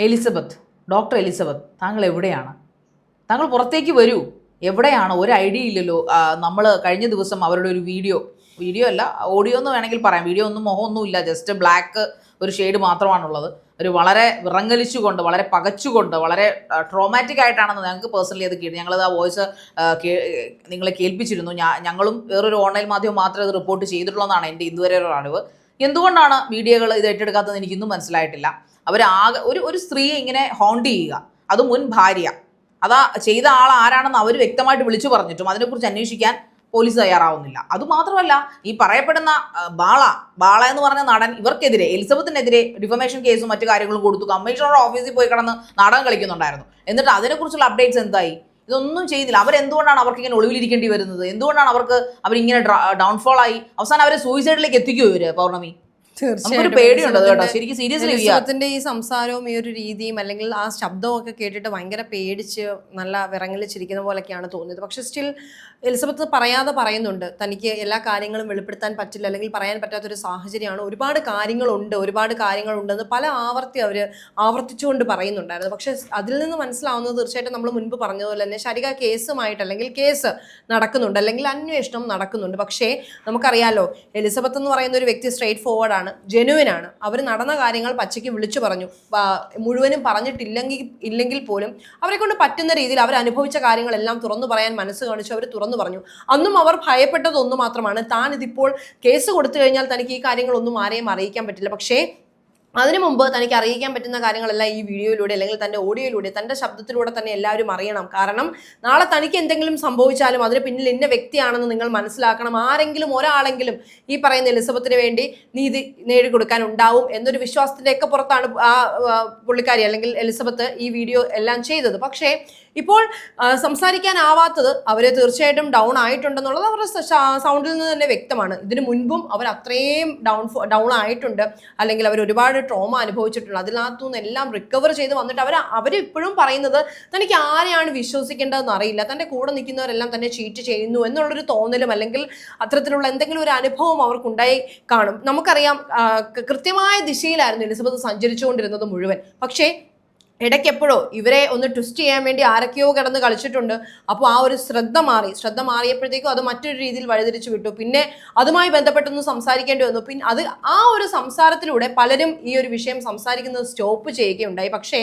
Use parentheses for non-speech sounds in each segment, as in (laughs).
Elizabeth doctor Elizabeth താങ്കൾ എവിടെയാണ്? താങ്കൾ പുറത്തേക്ക് വരൂ. എവിടെയാണ്? ഒരു ഐഡിയ ഇല്ലല്ലോ. നമ്മൾ കഴിഞ്ഞ ദിവസം അവരുടെ ഒരു വീഡിയോ വീഡിയോ അല്ല ഓഡിയോ എന്ന് വേണമെങ്കിൽ പറയാം. വീഡിയോ ഒന്നും മുഖമൊന്നും ഇല്ല. ജസ്റ്റ് ബ്ലാക്ക് ഒരു ഷെയ്ഡ് മാത്രമാണുള്ളത്. ഒരു വളരെ വിറങ്ങലിച്ചുകൊണ്ട് വളരെ പകച്ചുകൊണ്ട് വളരെ ട്രോമാറ്റിക് ആയിട്ടാണെന്ന് ഞങ്ങൾക്ക് പേഴ്സണലി അത് കേട്ടു. ഞങ്ങളത് ആ വോയിസ് നിങ്ങളെ കേൾപ്പിച്ചിരുന്നു. ഞങ്ങളും വേറൊരു ഓൺലൈൻ മാധ്യമം മാത്രമേ അത് റിപ്പോർട്ട് ചെയ്തിട്ടുള്ളതാണ് എന്റെ ഇതുവരെ ഒരു അറിവ്. എന്തുകൊണ്ടാണ് മീഡിയകൾ ഇത് ഏറ്റെടുക്കാത്തത് എനിക്കിന്നും മനസ്സിലായിട്ടില്ല. അവരാകെ ഒരു ഒരു സ്ത്രീയെ ഇങ്ങനെ ഹോണ്ട് ചെയ്യുക. അത് മുൻ ഭാര്യ. അതാ ചെയ്ത ആൾ ആരാണെന്ന് അവർ വ്യക്തമായിട്ട് വിളിച്ചു പറഞ്ഞിട്ടും അതിനെക്കുറിച്ച് അന്വേഷിക്കാൻ പോലീസ് തയ്യാറാവുന്നില്ല. അതുമാത്രമല്ല ഈ പറയപ്പെടുന്ന ബാള ബാള എന്ന് പറഞ്ഞ നടൻ ഇവർക്കെതിരെ എലിസബത്തിനെതിരെ ഡിഫമേഷൻ കേസും മറ്റു കാര്യങ്ങളും കൊടുത്തു. കമ്മീഷണറുടെ ഓഫീസിൽ പോയി കിടന്ന് നാടകം കളിക്കുന്നുണ്ടായിരുന്നു. എന്നിട്ട് അതിനെക്കുറിച്ചുള്ള അപ്ഡേറ്റ്സ് എന്തായി? ഇതൊന്നും ചെയ്തില്ല അവരെന്തുകൊണ്ടാണ് അവർക്ക് ഇങ്ങനെ ഒളിവിലിരിക്കേണ്ടി വരുന്നത്? എന്തുകൊണ്ടാണ് അവർക്ക് അവരിങ്ങനെ ഡൗൺഫോൾ ആയി അവസാനം അവരെ സൂയിസൈഡിലേക്ക് എത്തിക്കുമോ ഇവർ പൗർണമി? നമുക്കൊരു പേടിയുണ്ട് അത് കേട്ടോ. ശരിക്കും സീരിയസ്ലി ഈ സംസാരവും ഈ ഒരു രീതിയും അല്ലെങ്കിൽ ആ ശബ്ദവും ഒക്കെ കേട്ടിട്ട് ഭയങ്കര പേടിച്ച് നല്ല വിറങ്ങലിച്ചിരിക്കുന്ന പോലെയൊക്കെയാണ് തോന്നിയത്. പക്ഷെ സ്റ്റിൽ എലിസബത്ത് പറയാതെ പറയുന്നുണ്ട്. തനിക്ക് എല്ലാ കാര്യങ്ങളും വെളിപ്പെടുത്താൻ പറ്റില്ല അല്ലെങ്കിൽ പറയാൻ പറ്റാത്ത പറ്റാത്തൊരു സാഹചര്യമാണ്. ഒരുപാട് കാര്യങ്ങളുണ്ട്. ഒരുപാട് കാര്യങ്ങളുണ്ടെന്ന് പല ആവർത്തി അവർ ആവർത്തിച്ചുകൊണ്ട് പറയുന്നുണ്ടായിരുന്നു. പക്ഷെ അതിൽ നിന്ന് മനസ്സിലാവുന്നത് തീർച്ചയായിട്ടും നമ്മൾ മുൻപ് പറഞ്ഞതുപോലെ തന്നെ ശരിക കേസുമായിട്ട് അല്ലെങ്കിൽ കേസ് നടക്കുന്നുണ്ട് അല്ലെങ്കിൽ അന്വേഷണം നടക്കുന്നുണ്ട്. പക്ഷേ നമുക്കറിയാലോ എലിസബത്ത് എന്ന് പറയുന്ന ഒരു വ്യക്തി സ്ട്രേറ്റ് ഫോർവേഡ് ആണ്. ആണ് അവർ നടന്ന കാര്യങ്ങൾ പച്ചയ്ക്ക് വിളിച്ചു പറഞ്ഞു. മുഴുവനും പറഞ്ഞിട്ടില്ലെങ്കിൽ ഇല്ലെങ്കിൽ പോലും അവരെ കൊണ്ട് പറ്റുന്ന രീതിയിൽ അവർ അനുഭവിച്ച കാര്യങ്ങളെല്ലാം തുറന്നു പറയാൻ മനസ്സ് കാണിച്ചു അവർ തുറന്നു പറഞ്ഞു. അന്നും അവർ ഭയപ്പെട്ടതൊന്നു മാത്രമാണ്. താൻ ഇതിപ്പോൾ കേസ് കൊടുത്തു കഴിഞ്ഞാൽ തനിക്ക് ഈ കാര്യങ്ങളൊന്നും ആരെയും അറിയിക്കാൻ പറ്റില്ല. പക്ഷേ അതിനു മുമ്പ് തനിക്ക് അറിയിക്കാൻ പറ്റുന്ന കാര്യങ്ങളെല്ലാം ഈ വീഡിയോയിലൂടെ അല്ലെങ്കിൽ തന്റെ ഓഡിയോയിലൂടെ തന്റെ ശബ്ദത്തിലൂടെ തന്നെ എല്ലാവരും അറിയണം. കാരണം നാളെ തനിക്ക് എന്തെങ്കിലും സംഭവിച്ചാലും അതിന് പിന്നിൽ ഇന്ന വ്യക്തിയാണെന്ന് നിങ്ങൾ മനസ്സിലാക്കണം. ആരെങ്കിലും ഒരാളെങ്കിലും ഈ പറയുന്ന എലിസബത്തിന് വേണ്ടി നീതി നേടിക്കൊടുക്കാൻ ഉണ്ടാവും എന്നൊരു വിശ്വാസത്തിന്റെ ഒക്കെ പുറത്താണ് ആ പുള്ളിക്കാരി അല്ലെങ്കിൽ എലിസബത്ത് ഈ വീഡിയോ എല്ലാം ചെയ്തത്. പക്ഷേ ഇപ്പോൾ സംസാരിക്കാനാവാത്തത് അവരെ തീർച്ചയായിട്ടും ഡൗൺ ആയിട്ടുണ്ടെന്നുള്ളത് അവരുടെ സൗണ്ടിൽ നിന്ന് തന്നെ വ്യക്തമാണ്. ഇതിനു മുൻപും അവർ അത്രയും ഡൗൺ ഡൗൺ ആയിട്ടുണ്ട്. അല്ലെങ്കിൽ അവർ ഒരുപാട് ട്രോമ അനുഭവിച്ചിട്ടുണ്ട്. അതിനകത്തു നിന്നെല്ലാം റിക്കവർ ചെയ്ത് വന്നിട്ട് അവർ അവരിപ്പോഴും പറയുന്നത് തനിക്ക് ആരെയാണ് വിശ്വസിക്കേണ്ടതെന്ന് അറിയില്ല. തന്റെ കൂടെ നിൽക്കുന്നവരെല്ലാം തന്നെ ചീറ്റ് ചെയ്യുന്നു എന്നുള്ളൊരു തോന്നലും അല്ലെങ്കിൽ അത്തരത്തിലുള്ള എന്തെങ്കിലും ഒരു അനുഭവം അവർക്കുണ്ടായി കാണും. നമുക്കറിയാം കൃത്യമായ ദിശയിലായിരുന്നു എലിസബത്ത് സഞ്ചരിച്ചുകൊണ്ടിരുന്നത് മുഴുവൻ. പക്ഷേ ഇടയ്ക്കെപ്പോഴോ ഇവരെ ഒന്ന് ട്വിസ്റ്റ് ചെയ്യാൻ വേണ്ടി ആരൊക്കെയോ കിടന്ന് കളിച്ചിട്ടുണ്ട്. അപ്പോൾ ആ ഒരു ശ്രദ്ധ മാറി. ശ്രദ്ധ മാറിയപ്പോഴത്തേക്കും അത് മറ്റൊരു രീതിയിൽ വഴിതിരിച്ചു വിട്ടു. പിന്നെ അതുമായി ബന്ധപ്പെട്ടൊന്ന് സംസാരിക്കേണ്ടി വന്നു. പിന്നെ അത് ആ ഒരു സംസാരത്തിലൂടെ പലരും ഈ ഒരു വിഷയം സംസാരിക്കുന്നത് സ്റ്റോപ്പ് ചെയ്യുകയുണ്ടായി. പക്ഷേ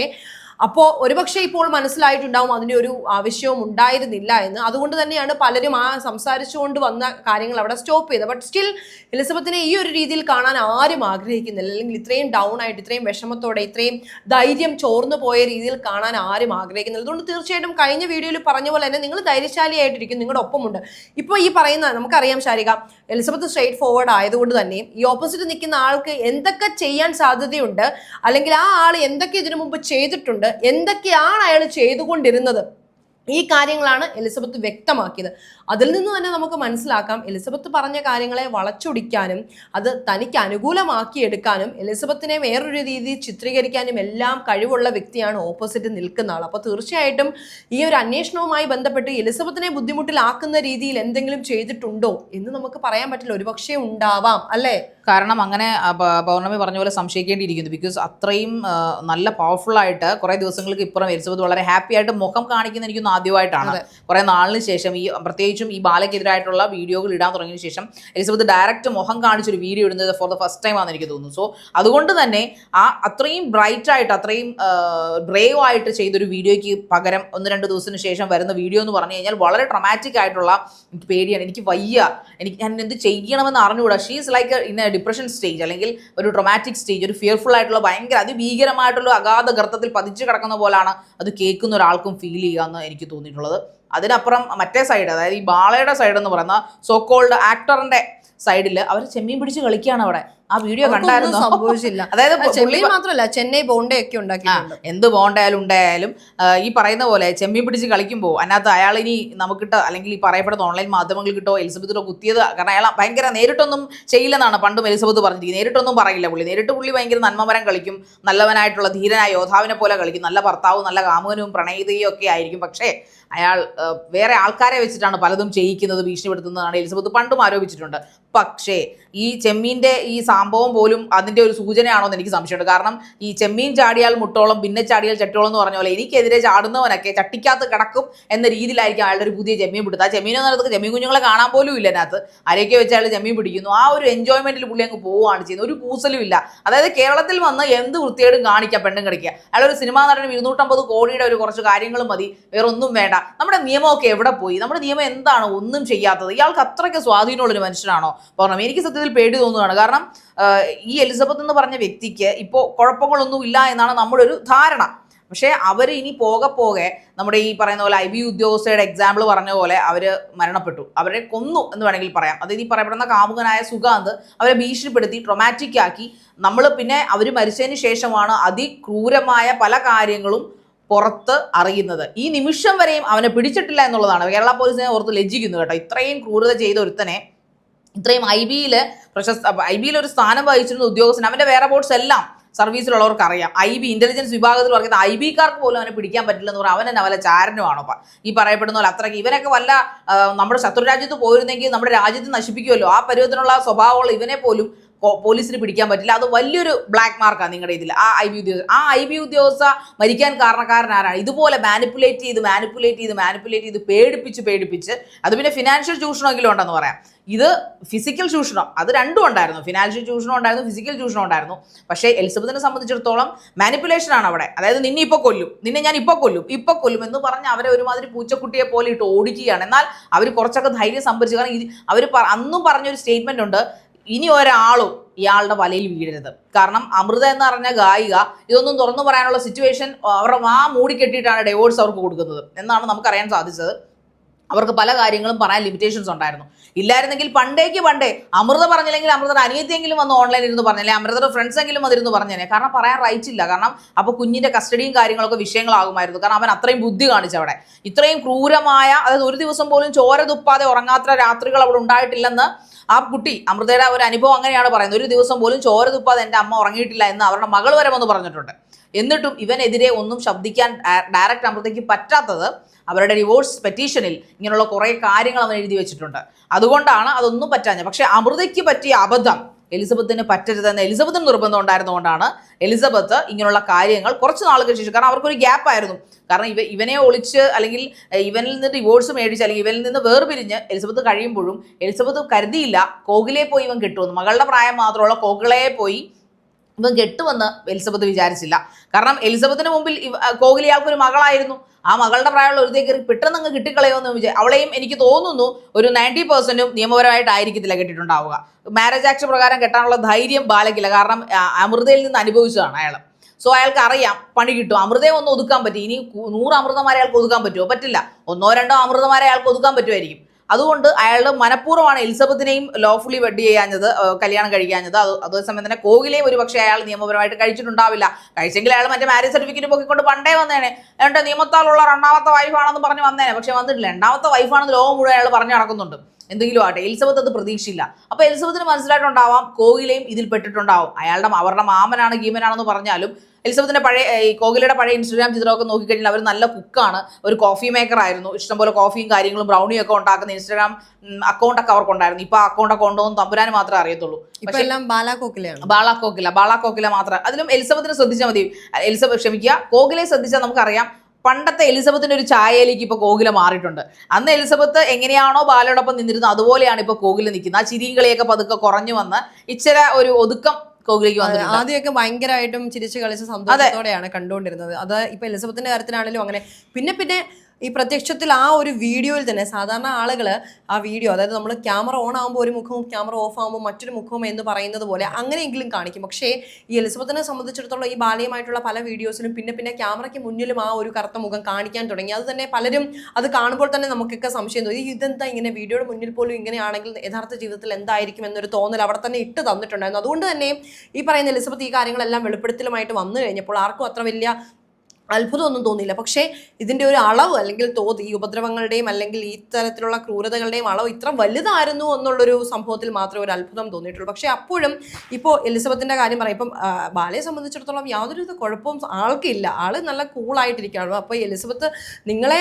അപ്പോൾ ഒരുപക്ഷെ ഇപ്പോൾ മനസ്സിലായിട്ടുണ്ടാവും അതിന്റെ ഒരു ആവശ്യവും ഉണ്ടായിരുന്നില്ല എന്ന്. അതുകൊണ്ട് തന്നെയാണ് പലരും ആ സംസാരിച്ചുകൊണ്ട് വന്ന കാര്യങ്ങൾ അവിടെ സ്റ്റോപ്പ് ചെയ്തത്. ബട്ട് സ്റ്റിൽ എലിസബത്തിനെ ഈ ഒരു രീതിയിൽ കാണാൻ ആരും ആഗ്രഹിക്കുന്നില്ല. അല്ലെങ്കിൽ ഇത്രയും ഡൗൺ ആയിട്ട് ഇത്രയും വിഷമത്തോടെ ഇത്രയും ധൈര്യം ചോർന്നു പോയ രീതിയിൽ കാണാൻ ആരും ആഗ്രഹിക്കുന്നില്ല. അതുകൊണ്ട് തീർച്ചയായിട്ടും കഴിഞ്ഞ വീഡിയോയിൽ പറഞ്ഞ പോലെ തന്നെ നിങ്ങൾ ധൈര്യശാലിയായിട്ടിരിക്കും. നിങ്ങളുടെ ഒപ്പമുണ്ട്. ഇപ്പോൾ ഈ പറയുന്ന നമുക്കറിയാം ശാരിക എലിസബത്ത് സ്ട്രേറ്റ് ഫോർവേഡ് ആയതുകൊണ്ട് തന്നെ ഈ ഓപ്പോസിറ്റ് നിൽക്കുന്ന ആൾക്ക് എന്തൊക്കെ ചെയ്യാൻ സാധ്യതയുണ്ട്? അല്ലെങ്കിൽ ആ ആൾ എന്തൊക്കെ ഇതിനു മുമ്പ് ചെയ്തിട്ടുണ്ട്? എന്തൊക്കെയാണ് അയാൾ ചെയ്തുകൊണ്ടിരുന്നത്? ഈ കാര്യങ്ങളാണ് എലിസബത്ത് വ്യക്തമാക്കിയത്. അതിൽ നിന്ന് തന്നെ നമുക്ക് മനസ്സിലാക്കാം. എലിസബത്ത് പറഞ്ഞ കാര്യങ്ങളെ വളച്ചൊടിക്കാനും അത് തനിക്ക് അനുകൂലമാക്കിയെടുക്കാനും എലിസബത്തിനെ വേറൊരു രീതിയിൽ ചിത്രീകരിക്കാനും എല്ലാം കഴിവുള്ള വ്യക്തിയാണ് ഓപ്പോസിറ്റ് നിൽക്കുന്ന ആൾ. അപ്പോൾ തീർച്ചയായിട്ടും ഈ ഒരു അന്വേഷണവുമായി ബന്ധപ്പെട്ട് എലിസബത്തിനെ ബുദ്ധിമുട്ടിലാക്കുന്ന രീതിയിൽ എന്തെങ്കിലും ചെയ്തിട്ടുണ്ടോ എന്ന് നമുക്ക് പറയാൻ പറ്റില്ല. ഒരുപക്ഷെ ഉണ്ടാവാം അല്ലേ? കാരണം അങ്ങനെ പൗർണമി പറഞ്ഞ പോലെ സംശയിക്കേണ്ടിയിരിക്കുന്നു. ബിക്കോസ് അത്രയും നല്ല പവർഫുൾ ആയിട്ട് കുറെ ദിവസങ്ങൾക്ക് ഇപ്പുറം എലിസബത്ത് വളരെ ഹാപ്പി ആയിട്ട് മുഖം കാണിക്കുന്ന എനിക്കൊന്ന് ആദ്യമായിട്ടാണ്. കുറെ നാളിന് ശേഷം ഈ പ്രത്യേകിച്ചും ഈ ബാലയ്ക്കെതിരായിട്ടുള്ള വീഡിയോകൾ ഇടാൻ തുടങ്ങിയ ശേഷം എലിസബത്ത് ഡയറക്റ്റ് മുഖം കാണിച്ചൊരു വീഡിയോ ഇടുന്നത് ഫോർ ദ ഫസ്റ്റ് ടൈം ആണെന്ന് എനിക്ക് തോന്നുന്നു. സോ അതുകൊണ്ട് തന്നെ ആ അത്രയും ബ്രൈറ്റ് ആയിട്ട് അത്രയും ബ്രേവ് ആയിട്ട് ചെയ്തൊരു വീഡിയോയ്ക്ക് പകരം ഒന്ന് രണ്ട് ദിവസത്തിന് ശേഷം വരുന്ന വീഡിയോ എന്ന് പറഞ്ഞു കഴിഞ്ഞാൽ വളരെ ട്രമാറ്റിക് ആയിട്ടുള്ള പേടിയാണ്. എനിക്ക് വയ്യ. എനിക്ക് ഞാൻ എന്ത് ചെയ്യണമെന്ന് അറിഞ്ഞുകൂടാ. She's like in a depression stage അല്ലെങ്കിൽ ഒരു ട്രൊമാറ്റിക് സ്റ്റേജ് ഒരു ഫിയർഫുൾ ആയിട്ടുള്ള ഭയങ്കര അതിഭീകരമായിട്ടുള്ള അഗാധ ഗർത്തത്തിൽ പതിച്ചു കിടക്കുന്ന പോലാണ് അത് കേൾക്കുന്ന ഒരാൾക്കും ഫീൽ ചെയ്യുക എന്ന് എനിക്ക് തോന്നിയിട്ടുള്ളത്. അതിനപ്പുറം മറ്റേ സൈഡ് അതായത് ഈ ബാളയുടെ സൈഡ് എന്ന് പറയുന്ന സോ കോൾഡ് ആക്ടറിന്റെ സൈഡിൽ അവർ ചെമ്മീൻ പിടിച്ച് കളിക്കുകയാണ് അവിടെ. ആ വീഡിയോ കണ്ടായിരുന്നു? സംഭവിച്ചില്ല. (laughs) അതായത് ചെമ്മീൻ മാത്രമല്ല ചെന്നൈ ബോണ്ടേ ഒക്കെ ഉണ്ടാക്കിയിട്ടുണ്ട്. എന്ത് ബോണ്ടായാലും ഉണ്ടായാലും ഈ പറയുന്ന പോലെ ചെമ്മീൻ പിടിച്ച് കളിക്കുമ്പോൾ അതിനകത്ത് അയാൾ ഇനി നമുക്കിട്ട് അല്ലെങ്കിൽ ഈ പറയപ്പെടുന്ന ഓൺലൈൻ മാധ്യമങ്ങളിൽ കിട്ടോ എലിസബത്തിലോ കുത്തിയത് കാരണം അയാൾ ഭയങ്കര നേരിട്ടൊന്നും ചെയ്യില്ലെന്നാണ് പണ്ടും എലിസബത്ത് പറഞ്ഞിരിക്കുന്നത്. നേരിട്ടൊന്നും പറയില്ല പുള്ളി. നേരിട്ട് പുള്ളി ഭയങ്കര നന്മമരം കളിക്കും നല്ലവനായിട്ടുള്ള ധീരനായ യോദ്ധാവിനെ പോലെ കളിക്കും. നല്ല ഭർത്താവും നല്ല കാമുകനും പ്രണയിതയും ഒക്കെ ആയിരിക്കും. പക്ഷേ അയാൾ വേറെ ആൾക്കാരെ വെച്ചിട്ടാണ് പലതും ചെയ്യിക്കുന്നത് ഭീഷണിപ്പെടുത്തുന്നതാണ് എലിസബത്ത്. പണ്ടും ആരോപിച്ചിട്ടുണ്ട്. പക്ഷേ ഈ ചെമ്മീന്റെ ഈ സംഭവം പോലും അതിന്റെ ഒരു സൂചനയാണോ എന്ന് എനിക്ക് സംശയമുണ്ട്. കാരണം ഈ ചെമ്മീൻ ചാടിയാൽ മുട്ടോളം പിന്നെ ചാടിയാൽ ചട്ടോളം എന്ന് പറഞ്ഞ പോലെ എനിക്കെതിരെ ചാടുന്നവനൊക്കെ ചട്ടിക്കകത്ത് കിടക്കും എന്ന രീതിയിലായിരിക്കും അയാളുടെ ഒരു പുതിയ ചെമ്മീൻ പിടുത്തത് ആ ചെമ്മീൻ എന്ന് പറയുന്നത് ചെമ്മീൻ കുഞ്ഞുങ്ങളെ കാണാൻ പോലും ഇല്ല അതിനകത്ത് ആരെയൊക്കെ വെച്ച് അയാൾ ചെമ്മീൻ പിടിക്കുന്നു. ആ ഒരു എൻജോയ്മെന്റിൽ പുള്ളി അങ്ങ് പോവുകയാണ് ചെയ്യുന്നത്. ഒരു കൂസലും ഇല്ല. അതായത് കേരളത്തിൽ വന്ന് എന്ത് വൃത്തിയേടും കാണിക്കുക പെണ്ണും കിടക്കുക അയാൾ ഒരു സിനിമ നടന് ഇരുന്നൂറ്റമ്പത് കോടിയുടെ ഒരു കുറച്ച് കാര്യങ്ങളും മതി. വേറെ ഒന്നും വേണ്ട. നമ്മുടെ നിയമമൊക്കെ എവിടെ പോയി? നമ്മുടെ നിയമം എന്താണ്? ഒന്നും ചെയ്യാത്തത്. ഇയാൾക്ക് അത്രയ്ക്ക് സ്വാധീനമുള്ളൊരു മനുഷ്യനാണോ? പറഞ്ഞു. എനിക്ക് സത്യത്തിൽ പേടി തോന്നുകയാണ്. കാരണം ഈ എലിസബത്ത് എന്ന് പറഞ്ഞ വ്യക്തിക്ക് ഇപ്പോൾ കുഴപ്പങ്ങളൊന്നും ഇല്ല എന്നാണ് നമ്മുടെ ഒരു ധാരണ. പക്ഷേ അവർ ഇനി പോകെ പോകെ നമ്മുടെ ഈ പറയുന്ന പോലെ ഐ ബി ഉദ്യോഗസ്ഥയുടെ എക്സാമ്പിൾ പറഞ്ഞ പോലെ അവർ മരണപ്പെട്ടു. അവരെ കൊന്നു എന്ന് വേണമെങ്കിൽ പറയാം. അതായത് ഈ പറയപ്പെടുന്ന കാമുകനായ സുഗാന്ത് അവരെ ഭീഷണിപ്പെടുത്തി ട്രൊമാറ്റിക് ആക്കി. നമ്മൾ പിന്നെ അവർ മരിച്ചതിന് ശേഷമാണ് അതിക്രൂരമായ പല കാര്യങ്ങളും പുറത്ത് അറിയുന്നത്. ഈ നിമിഷം വരെയും അവനെ പിടിച്ചിട്ടില്ല എന്നുള്ളതാണ്. കേരള പോലീസിനെ ഓർത്ത് ലജ്ജിക്കുന്നു കേട്ടോ. ഇത്രയും ക്രൂരത ചെയ്ത ഒരുത്തനെ ഇത്രയും ഐ ബിയിൽ പ്രശസ്ത ഐ ബിയിൽ ഒരു സ്ഥാനം വഹിച്ചിരുന്ന ഉദ്യോഗസ്ഥൻ അവന്റെ വേറെ ബോർഡ്സ് എല്ലാം സർവീസിലുള്ളവർക്ക് അറിയാം ഐ ബി ഇന്റലിജൻസ് വിഭാഗത്തിൽ പറയുന്നത് ഐ ബിക്കാർക്ക് പോലും അവനെ പിടിക്കാൻ പറ്റില്ല എന്ന് പറഞ്ഞാൽ അവൻ തന്നെ വല്ല ചാരനുമാണോ? ഈ പറയപ്പെടുന്ന പോലെ അത്രയ്ക്ക് ഇവനൊക്കെ വല്ല നമ്മുടെ ശത്രു രാജ്യത്ത് പോയിരുന്നെങ്കിൽ നമ്മുടെ രാജ്യത്ത് നശിപ്പിക്കുമല്ലോ ആ പരുവത്തിനുള്ള സ്വഭാവമുള്ള ഇവനെ പോലും പോലീസിന് പിടിക്കാൻ പറ്റില്ല. അത് വലിയൊരു ബ്ലാക്ക് മാർക്കാണ് നിങ്ങളുടെ ഇതിൽ ആ ഐ ബി ഉദ്യോഗസ്ഥ ആ ഐ ബി ഉദ്യോഗസ്ഥ മരിക്കാൻ കാരണക്കാരൻ ആരാണ് ഇതുപോലെ മാനിപ്പുലേറ്റ് ചെയ്ത് മാനിപ്പുലേറ്റ് ചെയ്ത് മാനിപ്പുലേറ്റ് ചെയ്ത് പേടിപ്പിച്ച് പേടിപ്പിച്ച് അത് പിന്നെ ഫിനാൻഷ്യൽ ചൂഷണമെങ്കിലും ഉണ്ടെന്ന് പറയാം. ഇത് ഫിസിക്കൽ ചൂഷണം. അത് രണ്ടും ഉണ്ടായിരുന്നു. ഫിനാൻഷ്യൽ ചൂഷണം ഉണ്ടായിരുന്നു ഫിസിക്കൽ ചൂഷണം ഉണ്ടായിരുന്നു. പക്ഷേ എലിസബത്തിനെ സംബന്ധിച്ചിടത്തോളം മാനിപ്പുലേഷൻ ആണ് അവിടെ. അതായത് നിന്നെ ഇപ്പോൾ കൊല്ലും. നിന്നെ ഞാൻ ഇപ്പോൾ കൊല്ലും. ഇപ്പോൾ കൊല്ലും എന്ന് പറഞ്ഞ് അവരെ ഒരുമാതിരി പൂച്ചക്കുട്ടിയെ പോലെ ഇട്ട് ഓടിക്കുകയാണ്. എന്നാൽ അവർ കുറച്ചൊക്കെ ധൈര്യം സംഭരിച്ചു കാരണം അവർ അന്നും പറഞ്ഞൊരു സ്റ്റേറ്റ്മെന്റ് ഉണ്ട്. ഇനി ഒരാളും ഇയാളുടെ വലയിൽ വീഴരുത്. കാരണം അമൃത എന്ന് പറഞ്ഞ ഗായിക ഇതൊന്നും തുറന്നു പറയാനുള്ള സിറ്റുവേഷൻ അവരുടെ വാ മൂടിക്കെട്ടിയിട്ടാണ് ഡൈവോഴ്സ് അവർക്ക് കൊടുക്കുന്നത്. എന്നാണ് നമുക്കറിയാൻ സാധിച്ചത്. അവർക്ക് പല കാര്യങ്ങളും പറയാൻ ലിമിറ്റേഷൻസ് ഉണ്ടായിരുന്നു. ഇല്ലായിരുന്നെങ്കിൽ പണ്ടേക്ക് പണ്ടേ അമൃത പറഞ്ഞില്ലെങ്കിൽ അമൃതയുടെ അനിയത്തിയെങ്കിലും വന്ന് ഓൺലൈനിൽ ഇരുന്ന് പറഞ്ഞല്ലേ അമൃതയുടെ ഫ്രണ്ട്സ് എങ്കിലും അതിരുന്ന് പറഞ്ഞേനെ. കാരണം പറയാൻ റൈറ്റ് ഇല്ല. കാരണം അപ്പോൾ കുഞ്ഞിന്റെ കസ്റ്റഡിയും കാര്യങ്ങളൊക്കെ വിഷയങ്ങളാകുമായിരുന്നു. കാരണം അവൻ അത്രയും ബുദ്ധി കാണിച്ചവിടെ ഇത്രയും ക്രൂരമായ അതായത് ഒരു ദിവസം പോലും ചോര തുപ്പാതെ ഉറങ്ങാത്ത രാത്രികൾ അവിടെ ഉണ്ടായിട്ടില്ലെന്ന് ആ കുട്ടി അമൃതയുടെ ഒരു അനുഭവം അങ്ങനെയാണ് പറയുന്നത്. ഒരു ദിവസം പോലും ചോര തുപ്പാതെ എന്റെ അമ്മ ഉറങ്ങിയിട്ടില്ല എന്ന് അവരുടെ മകൾ വരെ വന്ന് പറഞ്ഞിട്ടുണ്ട്. എന്നിട്ടും ഇവനെതിരെ ഒന്നും ശബ്ദിക്കാൻ ഡയറക്റ്റ് അമൃതയ്ക്ക് പറ്റാത്തത് അവരുടെ ഡിവോഴ്സ് പെറ്റീഷനിൽ ഇങ്ങനെയുള്ള കുറേ കാര്യങ്ങൾ അവൻ എഴുതി വെച്ചിട്ടുണ്ട്. അതുകൊണ്ടാണ് അതൊന്നും പറ്റാഞ്ഞത്. പക്ഷേ അമൃതയ്ക്ക് പറ്റിയ അബദ്ധം എലിസബത്തിന് പറ്റരുതെന്ന് എലിസബത്തിന് നിർബന്ധം ഉണ്ടായിരുന്നുകൊണ്ടാണ് എലിസബത്ത് ഇങ്ങനെയുള്ള കാര്യങ്ങൾ കുറച്ച് നാളുകൾക്ക് ശേഷം കാരണം അവർക്കൊരു ഗ്യാപ്പ് ആയിരുന്നു. കാരണം ഇവ ഇവനെ ഒളിച്ച് അല്ലെങ്കിൽ ഇവനിൽ നിന്ന് ഡിവോഴ്സ് മേടിച്ച് അല്ലെങ്കിൽ ഇവനിൽ നിന്ന് വേർപിരിഞ്ഞ് എലിസബത്ത് കഴിയുമ്പോഴും എലിസബത്ത് കരുതിയില്ല കോകിലെ പോയി ഇവൻ കിട്ടുമെന്ന്. മകളുടെ പ്രായം മാത്രമുള്ള കോകിളയെ പോയി ഇവൻ കെട്ടുമെന്ന് എലിസബത്ത് വിചാരിച്ചില്ല. കാരണം എലിസബത്തിന് മുമ്പിൽ കോഹ്ലി ആൾക്ക് ഒരു മകളായിരുന്നു. ആ മകളുടെ പ്രായമുള്ള ഒരു കയറി പെട്ടെന്ന് അങ്ങ് കിട്ടിക്കളയുമെന്ന് വിചാരിച്ചു അവളെയും എനിക്ക് തോന്നുന്നു ഒരു നയന്റി പെർസെന്റും നിയമപരമായിട്ടായിരിക്കത്തില്ല കെട്ടിട്ടുണ്ടാവുക. മാരേജ് ആക്ട് പ്രകാരം കെട്ടാനുള്ള ധൈര്യം ബാലക്കില്ല കാരണം അമൃതയിൽ നിന്ന് അനുഭവിച്ചതാണ് അയാൾ സോ അയാൾക്ക് അറിയാം പണി കിട്ടും. അമൃതയെ ഒന്ന് ഒതുക്കാൻ പറ്റും ഇനി നൂറ് അമൃതമാരെ അയാൾക്ക് ഒതുക്കാൻ പറ്റുമോ? പറ്റില്ല. ഒന്നോ രണ്ടോ അമൃതമാരെ അയാൾക്ക് ഒതുക്കാൻ പറ്റുമായിരിക്കും. അതുകൊണ്ട് അയാളുടെ മനഃപൂർവമാണ് എലിസബത്തിനെയും ലോഫുള്ളി വെഡ് ചെയ്യാഞ്ഞത് കല്യാണം കഴിക്കാഞ്ഞത്. അത് അതേസമയം തന്നെ കോകിലെയും ഒരു പക്ഷേ അയാൾ നിയമപരമായിട്ട് കഴിച്ചിട്ടുണ്ടാവില്ല. കഴിച്ചെങ്കിൽ അയാൾ മറ്റേ മാരേജ് സർട്ടിഫിക്കറ്റ് പൊക്കിക്കൊണ്ട് പണ്ടേ വന്നേനെ. എന്നിട്ട് നിയമത്താലുള്ള രണ്ടാമത്തെ വൈഫാണെന്ന് പറഞ്ഞ് വന്നേനെ. പക്ഷെ വന്നിട്ടില്ല. രണ്ടാമത്തെ വൈഫാണെന്ന് ലോകം മുഴുവൻ അയാൾ പറഞ്ഞു നടക്കുന്നുണ്ട്. എന്തെങ്കിലും ആട്ടെ എലിസബത്ത് അത് പ്രതീക്ഷയില്ല അപ്പൊ എലിസബത്തിന് മനസ്സിലായിട്ടുണ്ടാവാം കോഹ്ലിയും ഇതിൽ പെട്ടിട്ടുണ്ടാവും. അയാളുടെ അവരുടെ മാമനാണ് ഗീമനാണെന്ന് പറഞ്ഞാലും എലിസബത്തിന്റെ പഴയ ഈ കോകിലയുടെ പഴയ ഇൻസ്റ്റഗ്രാം ചിത്രമൊക്കെ നോക്കിക്കഴിഞ്ഞാൽ അവർ നല്ല കുക്കാണ്. ഒരു കോഫി മേക്കർ ആയിരുന്നു. ഇഷ്ടംപോലെ കോഫിയും കാര്യങ്ങളും ബ്രൗണിയും ഒക്കെ ഉണ്ടാക്കുന്ന ഇൻസ്റ്റാഗ്രാം അക്കൗണ്ട് ഒക്കെ അവർക്കുണ്ടായിരുന്നു. ഇപ്പൊ അക്കൗണ്ട് ഒക്കെ ഉണ്ടോ എന്ന് തമ്പുരാൻ മാത്രമേ അറിയത്തുള്ളൂ. ബാലാ കോക്കില ബാലാ കോക്കില മാത്രം. അതിലും എലിസബത്തിനെ ശ്രദ്ധിച്ചാൽ മതി. എലിസബത്ത് ക്ഷമിക്കുക. കോകിലെ ശ്രദ്ധിച്ചാൽ നമുക്കറിയാം. പണ്ടത്തെ എലിസബത്തിന്റെ ഒരു ചായയിലേക്ക് ഇപ്പൊ കോകില മാറിയിട്ടുണ്ട്. അന്ന് എലിസബത്ത് എങ്ങനെയാണോ ബാലയോടൊപ്പം നിന്നിരുന്നത് അതുപോലെയാണ് ഇപ്പൊ കോകില നിൽക്കുന്നത്. ആ ചിരിയും കളിയൊക്കെ പതുക്കെ കുറഞ്ഞു വന്ന് ഇച്ചിര ഒരു ഒതുക്കം കോകിലേക്ക് വന്നത് ആദ്യമൊക്കെ ഭയങ്കരമായിട്ടും ചിരിച്ചു കളിച്ച് സന്തോഷത്തോടെയാണ് കണ്ടുകൊണ്ടിരുന്നത്. അത് ഇപ്പൊ എലിസബത്തിന്റെ കാര്യത്തിലാണെങ്കിലും അങ്ങനെ. പിന്നെ പിന്നെ ഈ പ്രത്യക്ഷത്തിൽ ആ ഒരു വീഡിയോയിൽ തന്നെ സാധാരണ ആളുകൾ ആ വീഡിയോ അതായത് നമ്മൾ ക്യാമറ ഓൺ ആകുമ്പോൾ ഒരു മുഖവും ക്യാമറ ഓഫ് ആകുമ്പോൾ മറ്റൊരു മുഖവും എന്ന് പറയുന്നത് പോലെ അങ്ങനെയെങ്കിലും കാണിക്കും. പക്ഷേ ഈ എലിസബത്തിനെ സംബന്ധിച്ചിടത്തോളം ഈ ബാലയമായിട്ടുള്ള പല വീഡിയോസിലും പിന്നെ പിന്നെ ക്യാമറയ്ക്ക് മുന്നിലും ആ ഒരു കറുത്ത മുഖം കാണിക്കാൻ തുടങ്ങി. അത് തന്നെ പലരും അത് കാണുമ്പോൾ തന്നെ നമുക്കൊക്കെ സംശയം തോന്നി. ഇതെന്താ ഇങ്ങനെ വീഡിയോയുടെ മുന്നിൽ പോലും ഇങ്ങനെയാണെങ്കിൽ യഥാർത്ഥ ജീവിതത്തിൽ എന്തായിരിക്കും? എന്നൊരു തോന്നൽ അവിടെ തന്നെ ഇട്ട് തന്നിട്ടുണ്ടായിരുന്നു. അതുകൊണ്ട് തന്നെ ഈ പറയുന്ന എലിസബത്ത് ഈ കാര്യങ്ങളെല്ലാം വെളിപ്പെടുത്തലുമായിട്ട് വന്നു കഴിഞ്ഞപ്പോൾ ആർക്കും അത്ര വലിയ അത്ഭുതമൊന്നും തോന്നിയില്ല. പക്ഷേ ഇതിന്റെ ഒരു അളവ് അല്ലെങ്കിൽ തോത് ഈ ഉപദ്രവങ്ങളുടെയും അല്ലെങ്കിൽ ഈ തരത്തിലുള്ള ക്രൂരതകളുടെയും അളവ് ഇത്ര വലുതായിരുന്നു എന്നുള്ളൊരു സംഭവത്തിൽ മാത്രമേ ഒരു അത്ഭുതം തോന്നിയിട്ടുള്ളൂ. പക്ഷേ അപ്പോഴും ഇപ്പോൾ എലിസബത്തിന്റെ കാര്യം പറയാം. ഇപ്പം ബാലയെ സംബന്ധിച്ചിടത്തോളം യാതൊരുവിധ കുഴപ്പവും ആൾക്കില്ല. ആൾ നല്ല കൂളായിട്ടിരിക്കുകയാണ്. അപ്പോൾ എലിസബത്ത് നിങ്ങളെ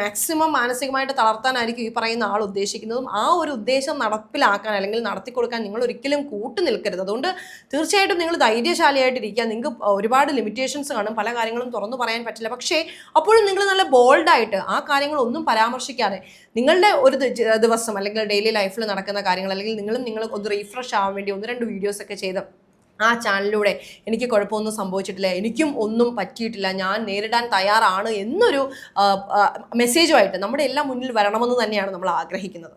മാക്സിമം മാനസികമായിട്ട് തളർത്താനായിരിക്കും ഈ പറയുന്ന ആൾ ഉദ്ദേശിക്കുന്നതും ആ ഒരു ഉദ്ദേശം നടപ്പിലാക്കാൻ അല്ലെങ്കിൽ നടത്തി കൊടുക്കാൻ നിങ്ങൾ ഒരിക്കലും കൂട്ടു നിൽക്കരുത്. അതുകൊണ്ട് തീർച്ചയായിട്ടും നിങ്ങൾ ധൈര്യശാലിയായിട്ടിരിക്കുക. നിങ്ങൾക്ക് ഒരുപാട് ലിമിറ്റേഷൻസ് കാണും. പല കാര്യങ്ങളും പറയാൻ പറ്റില്ല. പക്ഷേ അപ്പോഴും നിങ്ങൾ നല്ല ബോൾഡായിട്ട് ആ കാര്യങ്ങളൊന്നും പരാമർശിക്കാതെ നിങ്ങളുടെ ഒരു ദിവസം അല്ലെങ്കിൽ ഡെയിലി ലൈഫിൽ നടക്കുന്ന കാര്യങ്ങൾ അല്ലെങ്കിൽ നിങ്ങളും നിങ്ങൾ ഒന്ന് റീഫ്രഷ് ആവാൻ വേണ്ടി ഒന്ന് രണ്ട് വീഡിയോസ് ഒക്കെ ചെയ്ത് ആ ചാനലിലൂടെ എനിക്ക് കുഴപ്പമൊന്നും സംഭവിച്ചിട്ടില്ല എനിക്കും ഒന്നും പറ്റിയിട്ടില്ല ഞാൻ നേരിടാൻ തയ്യാറാണ് എന്നൊരു മെസ്സേജുമായിട്ട് നമ്മുടെ എല്ലാം മുന്നിൽ വരണമെന്ന് തന്നെയാണ് നമ്മൾ ആഗ്രഹിക്കുന്നത്.